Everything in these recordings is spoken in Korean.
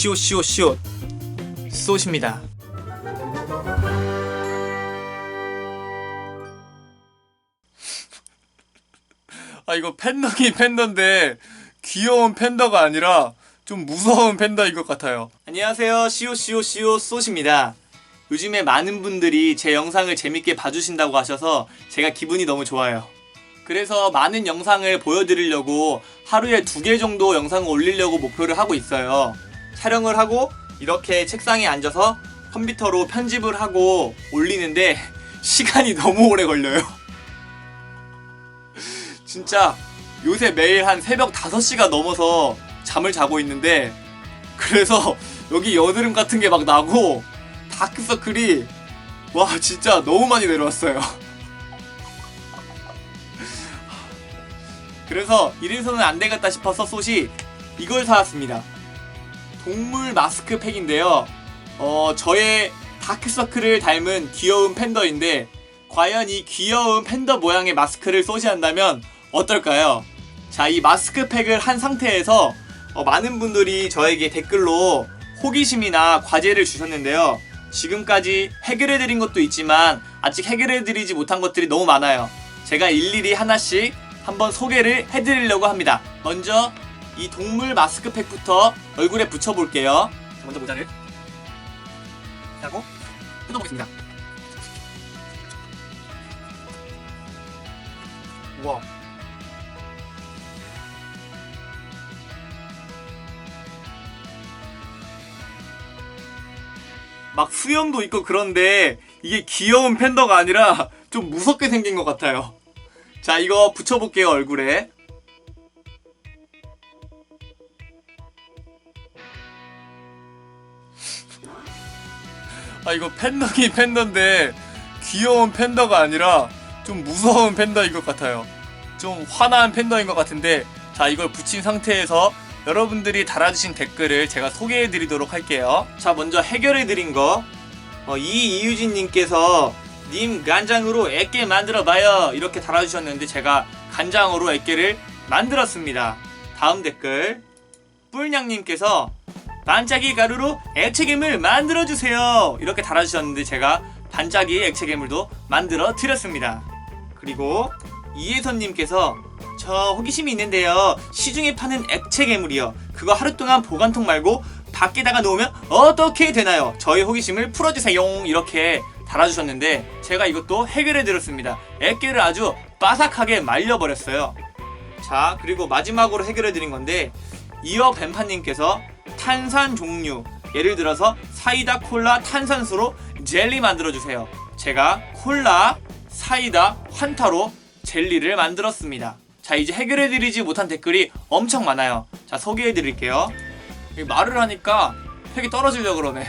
시옷 시옷 시옷 쏘십니다. 아 이거 팬더긴 팬더인데 귀여운 팬더가 아니라 좀 무서운 팬더인 것 같아요. 안녕하세요 시옷 시옷 시옷 쏘십니다. 요즘에 많은 분들이 제 영상을 재밌게 봐주신다고 하셔서 제가 기분이 너무 좋아요. 그래서 많은 영상을 보여드리려고 하루에 두 개 정도 영상을 올리려고 목표를 하고 있어요. 촬영을 하고 이렇게 책상에 앉아서 컴퓨터로 편집을 하고 올리는데 시간이 너무 오래 걸려요. 진짜 요새 매일 한 새벽 5시가 넘어서 잠을 자고 있는데 그래서 여기 여드름 같은 게 막 나고 다크서클이 와 진짜 너무 많이 내려왔어요. 그래서 이래서는 안 되겠다 싶어서 솥이 이걸 사왔습니다. 동물 마스크 팩인데요. 어, 저의 다크서클을 닮은 귀여운 팬더인데, 과연 이 귀여운 팬더 모양의 마스크를 쏘시 한다면 어떨까요? 자, 이 마스크 팩을 한 상태에서 어, 많은 분들이 저에게 댓글로 호기심이나 과제를 주셨는데요. 지금까지 해결해드린 것도 있지만 아직 해결해드리지 못한 것들이 너무 많아요. 제가 일일이 하나씩 한번 소개를 해드리려고 합니다. 먼저 이 동물 마스크팩부터 얼굴에 붙여볼게요. 자, 먼저 모자를 하고 뜯어보겠습니다. 우와. 막 수염도 있고 그런데 이게 귀여운 팬더가 아니라 좀 무섭게 생긴 것 같아요. 자, 이거 붙여볼게요, 얼굴에. 아, 이거 팬더긴 팬더인데 귀여운 팬더가 아니라 좀 무서운 팬더인 것 같아요. 좀 화난 팬더인 것 같은데 자, 이걸 붙인 상태에서 여러분들이 달아주신 댓글을 제가 소개해드리도록 할게요. 자, 먼저 해결해드린 거. 어, 이 이유진님께서 님 간장으로 애깨 만들어봐요. 이렇게 달아주셨는데 제가 간장으로 애깨를 만들었습니다. 다음 댓글. 뿔냥님께서 반짝이 가루로 액체괴물 만들어주세요. 이렇게 달아주셨는데 제가 반짝이 액체괴물도 만들어 드렸습니다. 그리고 이혜선님께서 저 호기심이 있는데요. 시중에 파는 액체 괴물이요. 그거 하루 동안 보관통 말고 밖에다가 놓으면 어떻게 되나요? 저희 호기심을 풀어주세요. 이렇게 달아주셨는데 제가 이것도 해결해 드렸습니다. 액계를 아주 바삭하게 말려버렸어요. 자 그리고 마지막으로 해결해 드린 건데 이어 뱀파님께서 탄산 종류 예를 들어서 사이다 콜라 탄산수로 젤리 만들어 주세요. 제가 콜라 사이다 환타로 젤리를 만들었습니다. 자 이제 해결해드리지 못한 댓글이 엄청 많아요. 자 소개해드릴게요. 이 말을 하니까 색이 떨어지려 그러네.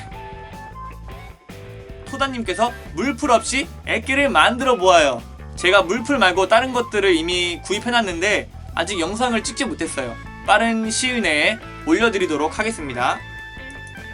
토다님께서 물풀 없이 액기를 만들어 보아요. 제가 물풀 말고 다른 것들을 이미 구입해놨는데 아직 영상을 찍지 못했어요. 빠른 시일 내에 올려드리도록 하겠습니다.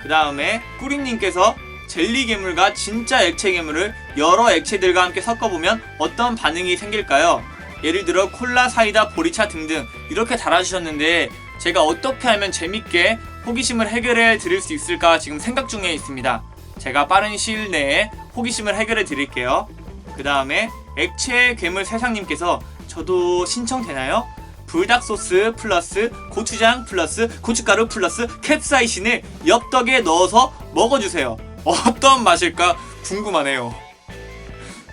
그 다음에 꾸리님께서 젤리 괴물과 진짜 액체 괴물을 여러 액체들과 함께 섞어보면 어떤 반응이 생길까요? 예를 들어 콜라, 사이다, 보리차 등등 이렇게 달아주셨는데 제가 어떻게 하면 재밌게 호기심을 해결해 드릴 수 있을까 지금 생각 중에 있습니다. 제가 빠른 시일 내에 호기심을 해결해 드릴게요. 그 다음에 액체 괴물 세상님께서 저도 신청되나요? 불닭 소스 플러스 고추장 플러스 고춧가루 플러스 캡사이신을 엽떡에 넣어서 먹어주세요. 어떤 맛일까 궁금하네요.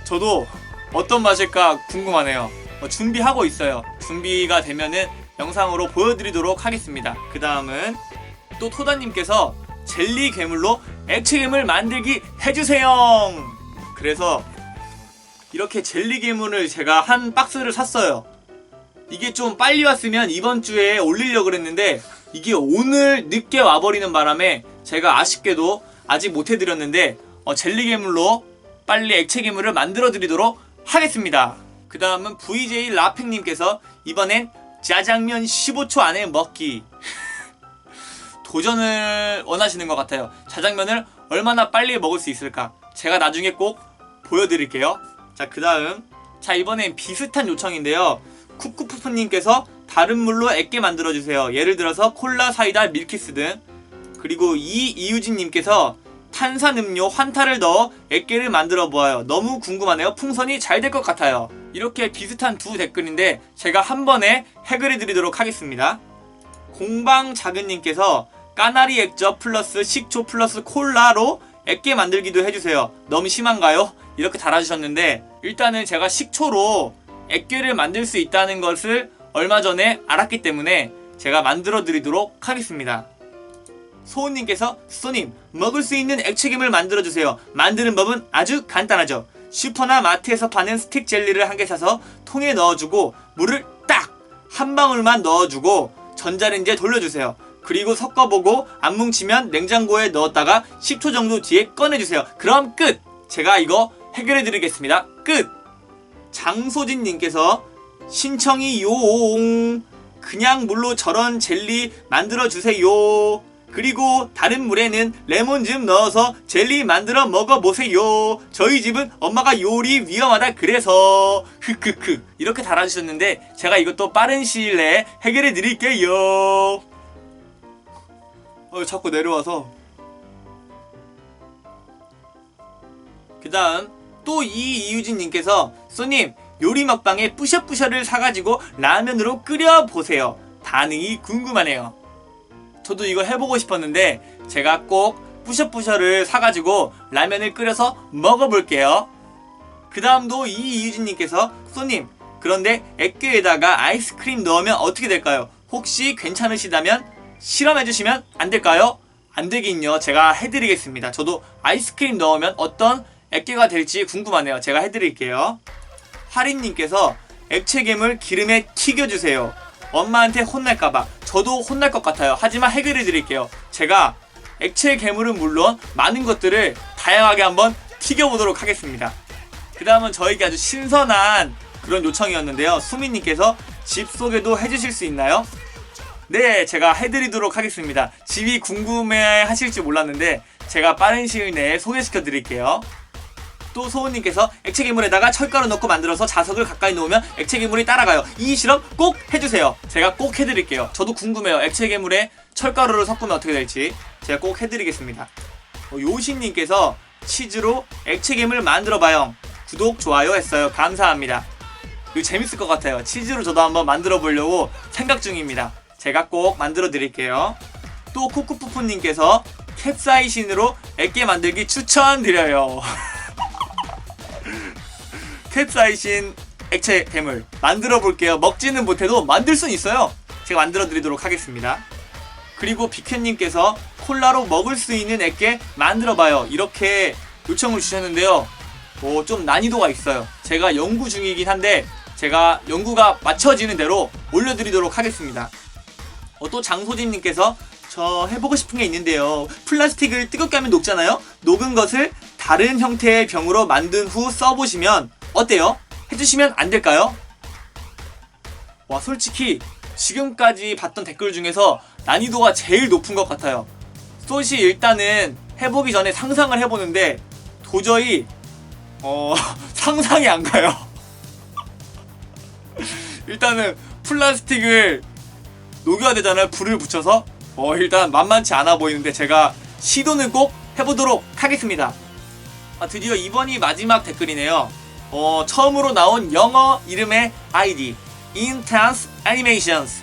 저도 어떤 맛일까 궁금하네요. 어, 준비하고 있어요. 준비가 되면은 영상으로 보여드리도록 하겠습니다. 그 다음은 또 토다님께서 젤리 괴물로 액체 괴물 만들기 해주세요. 그래서 이렇게 젤리 괴물을 제가 한 박스를 샀어요. 이게 좀 빨리 왔으면 이번 주에 올리려고 그랬는데 이게 오늘 늦게 와버리는 바람에 제가 아쉽게도 아직 못 해드렸는데 어, 젤리 괴물로 빨리 액체 괴물을 만들어 드리도록 하겠습니다. 그 다음은 VJ 라팽님께서 이번엔 짜장면 15초 안에 먹기 도전을 원하시는 것 같아요. 짜장면을 얼마나 빨리 먹을 수 있을까? 제가 나중에 꼭 보여드릴게요. 자, 그 다음. 자, 이번엔 비슷한 요청인데요. 쿠쿠푸프님께서 다른 물로 액게 만들어주세요. 예를 들어서 콜라, 사이다, 밀키스 등. 그리고 이 이유진님께서 탄산음료 환타를 넣어 액계를 만들어 보아요. 너무 궁금하네요. 풍선이 잘 될 것 같아요. 이렇게 비슷한 두 댓글인데 제가 한 번에 해결해 드리도록 하겠습니다. 공방 작은님께서 까나리 액젓 플러스 식초 플러스 콜라로 액계 만들기도 해주세요. 너무 심한가요? 이렇게 달아주셨는데 일단은 제가 식초로 액계를 만들 수 있다는 것을 얼마 전에 알았기 때문에 제가 만들어 드리도록 하겠습니다. 소은님께서 소님 먹을 수 있는 액체김을 만들어주세요. 만드는 법은 아주 간단하죠. 슈퍼나 마트에서 파는 스틱 젤리를 한 개 사서 통에 넣어주고 물을 딱 한 방울만 넣어주고 전자레인지에 돌려주세요. 그리고 섞어보고 안 뭉치면 냉장고에 넣었다가 10초 정도 뒤에 꺼내주세요. 그럼 끝! 제가 이거 해결해드리겠습니다. 끝! 장소진님께서 신청이 용 그냥 물로 저런 젤리 만들어 주세요. 그리고 다른 물에는 레몬즙 넣어서 젤리 만들어 먹어보세요. 저희 집은 엄마가 요리 위험하다 그래서 흑흑흑 이렇게 달아주셨는데 제가 이것도 빠른 시일 내에 해결해 드릴게요. 어, 자꾸 내려와서 그 다음 또 이 이유진님께서 쏘님 요리 먹방에 뿌셔뿌셔를 사가지고 라면으로 끓여보세요. 반응이 궁금하네요. 저도 이거 해보고 싶었는데 제가 꼭 뿌셔뿌셔를 사가지고 라면을 끓여서 먹어볼게요. 그 다음도 이 이유진님께서 쏘님 그런데 액괴에다가 아이스크림 넣으면 어떻게 될까요? 혹시 괜찮으시다면 실험해주시면 안 될까요? 안 되긴요. 제가 해드리겠습니다. 저도 아이스크림 넣으면 어떤 액괴가 될지 궁금하네요. 제가 해드릴게요. 하린님께서 액체괴물 기름에 튀겨주세요. 엄마한테 혼날까봐 저도 혼날 것 같아요. 하지만 해결해 드릴게요. 제가 액체 괴물은 물론 많은 것들을 다양하게 한번 튀겨보도록 하겠습니다. 그 다음은 저에게 아주 신선한 그런 요청이었는데요. 수민님께서 집 소개도 해주실 수 있나요? 네, 제가 해드리도록 하겠습니다. 집이 궁금해 하실지 몰랐는데 제가 빠른 시일 내에 소개시켜 드릴게요. 또 소은님께서 액체 괴물에다가 철가루 넣고 만들어서 자석을 가까이 놓으면 액체 괴물이 따라가요. 이 실험 꼭 해주세요. 제가 꼭 해드릴게요. 저도 궁금해요. 액체 괴물에 철가루를 섞으면 어떻게 될지 제가 꼭 해드리겠습니다. 어, 요신님께서 치즈로 액체 괴물 만들어봐요. 구독 좋아요 했어요. 감사합니다. 이거 재밌을 것 같아요. 치즈로 저도 한번 만들어 보려고 생각 중입니다. 제가 꼭 만들어 드릴게요. 또 코쿠푸푸님께서 캡사이신으로 액계 만들기 추천드려요. 캡사이신 액체 괴물 만들어 볼게요. 먹지는 못해도 만들 수는 있어요. 제가 만들어 드리도록 하겠습니다. 그리고 비켄님께서 콜라로 먹을 수 있는 액계 만들어 봐요. 이렇게 요청을 주셨는데요. 어, 좀 난이도가 있어요. 제가 연구 중이긴 한데 제가 연구가 맞춰지는 대로 올려드리도록 하겠습니다. 어, 또 장소진님께서 저 해보고 싶은 게 있는데요. 플라스틱을 뜨겁게 하면 녹잖아요. 녹은 것을 다른 형태의 병으로 만든 후 써보시면 어때요? 해주시면 안 될까요? 와 솔직히 지금까지 봤던 댓글 중에서 난이도가 제일 높은 것 같아요. 솥이 일단은 해보기 전에 상상을 해보는데 도저히 어 상상이 안 가요. 일단은 플라스틱을 녹여야 되잖아요. 불을 붙여서 어 일단 만만치 않아 보이는데 제가 시도는 꼭 해보도록 하겠습니다. 아, 드디어 이번이 마지막 댓글이네요. 어, 처음으로 나온 영어 이름의 아이디 Intense Animations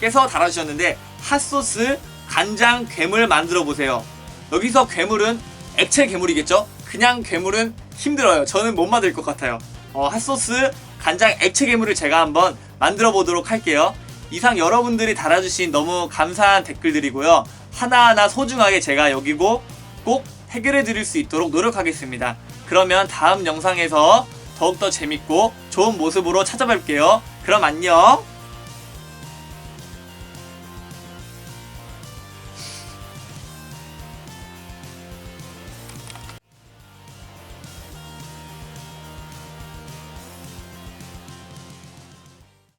께서 달아주셨는데 핫소스 간장 괴물 만들어 보세요. 여기서 괴물은 액체 괴물이겠죠? 그냥 괴물은 힘들어요. 저는 못 만들 것 같아요. 어, 핫소스 간장 액체 괴물을 제가 한번 만들어 보도록 할게요. 이상 여러분들이 달아주신 너무 감사한 댓글들이고요. 하나하나 소중하게 제가 여기고 꼭 해결해 드릴 수 있도록 노력하겠습니다. 그러면 다음 영상에서 더욱더 재밌고 좋은 모습으로 찾아뵐게요. 그럼 안녕!